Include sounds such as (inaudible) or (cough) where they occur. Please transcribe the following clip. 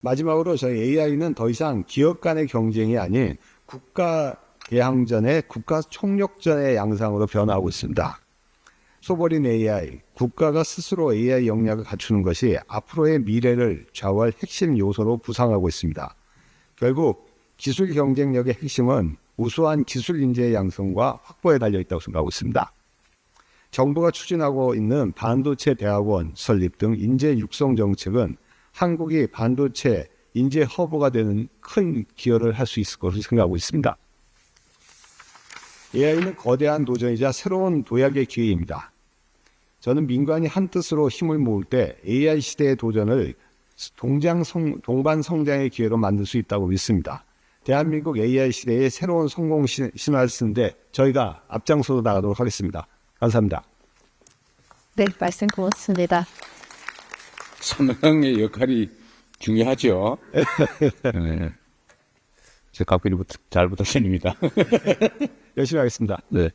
마지막으로 저희 AI는 더 이상 기업 간의 경쟁이 아닌 국가 대항전의 국가 총력전의 양상으로 변화하고 있습니다. 소버린 AI, 국가가 스스로 AI 역량을 갖추는 것이 앞으로의 미래를 좌우할 핵심 요소로 부상하고 있습니다. 결국 기술 경쟁력의 핵심은 우수한 기술 인재의 양성과 확보에 달려 있다고 생각하고 있습니다. 정부가 추진하고 있는 반도체 대학원 설립 등 인재 육성 정책은 한국이 반도체 인재 허브가 되는 큰 기여를 할 수 있을 것으로 생각하고 있습니다. AI는 거대한 도전이자 새로운 도약의 기회입니다. 저는 민간이 한 뜻으로 힘을 모을 때 AI 시대의 도전을 동장 성, 동반 성장의 기회로 만들 수 있다고 믿습니다. 대한민국 AI 시대의 새로운 성공 신- 신화를 쓰는데 저희가 앞장서서 나가도록 하겠습니다. 감사합니다. 네, 말씀 고맙습니다. 선왕의 역할이 중요하죠. (laughs) 네. 제 각별히 잘 부탁드립니다. (laughs) 열심히 하겠습니다. 네.